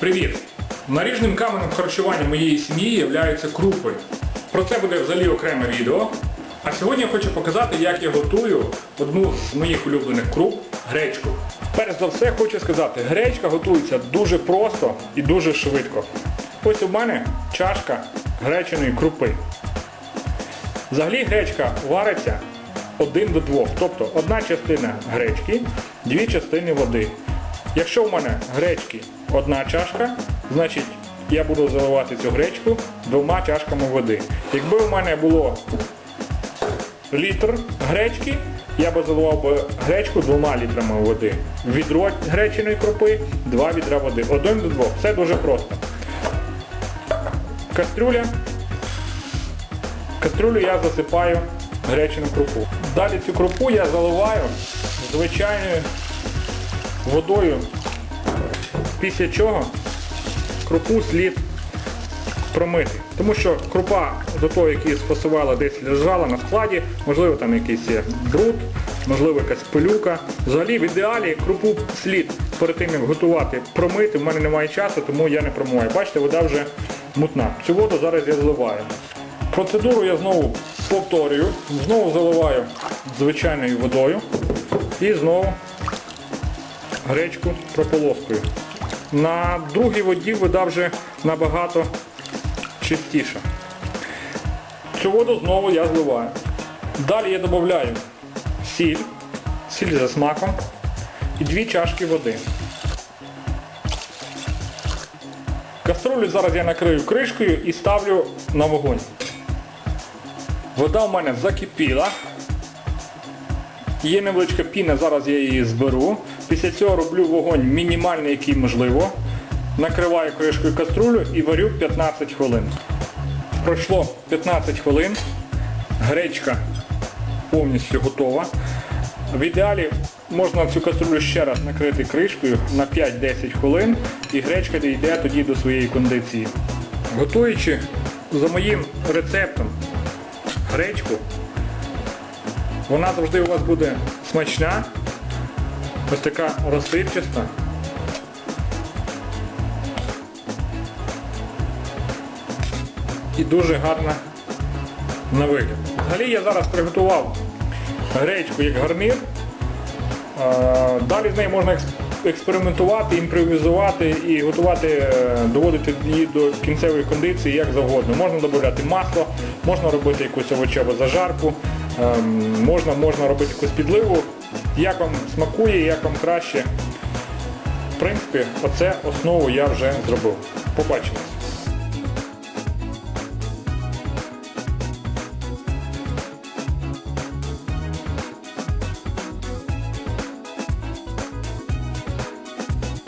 Привіт! Наріжним каменем харчування моєї сім'ї є крупи. Про це буде взагалі окреме відео. А сьогодні я хочу показати, як я готую одну з моїх улюблених круп гречку. Перш за все хочу сказати, гречка готується дуже просто і дуже швидко. Ось у мене чашка гречаної крупи. Взагалі гречка вариться один до двох, тобто одна частина гречки, дві частини води. Якщо в мене гречки одна чашка, значить я буду заливати цю гречку двома чашками води. Якби у мене було літр гречки, я би заливав би гречку двома літрами води. Відро гречиної крупи, два відра води. Один до двох. Все дуже просто. Кастрюля. Кастрюлю я засипаю гречину крупу. Далі цю крупу я заливаю звичайною водою, після чого крупу слід промити. Тому що крупа до того, як її спасувала, десь лежала на складі, можливо там якийсь бруд, можливо якась пилюка. Взагалі в ідеалі крупу слід перед тим як готувати, промити. В мене немає часу, тому я не промиваю. Бачите, вода вже мутна. Цю воду зараз я заливаю. Процедуру я знову повторюю, знову заливаю звичайною водою і знову гречку прополоскую. На другій воді вода вже набагато чистіша. Цю воду знову я зливаю. Далі я додаю сіль, сіль за смаком і дві чашки води. Каструлю зараз я накрию кришкою і ставлю на вогонь. Вода у мене закипіла. Є невеличка піна, зараз я її зберу. Після цього роблю вогонь мінімальний, який можливо. Накриваю кришкою каструлю і варю 15 хвилин. Пройшло 15 хвилин. Гречка повністю готова. В ідеалі можна цю каструлю ще раз накрити кришкою на 5-10 хвилин і гречка дійде тоді до своєї кондиції. Готуючи за моїм рецептом гречку, вона завжди у вас буде смачна, ось така розсипчаста. І дуже гарна на вигляд. Взагалі я зараз приготував гречку як гарнір. Далі з нею можна експериментувати, імпровізувати і готувати, е, доводити її до кінцевої кондиції як завгодно. Можна додати масло, можна робити якусь овочеву зажарку, ем, можна, можна робити якусь підливу. Як вам смакує, як вам краще. В принципі, оце основу я вже зробив. Побачимось.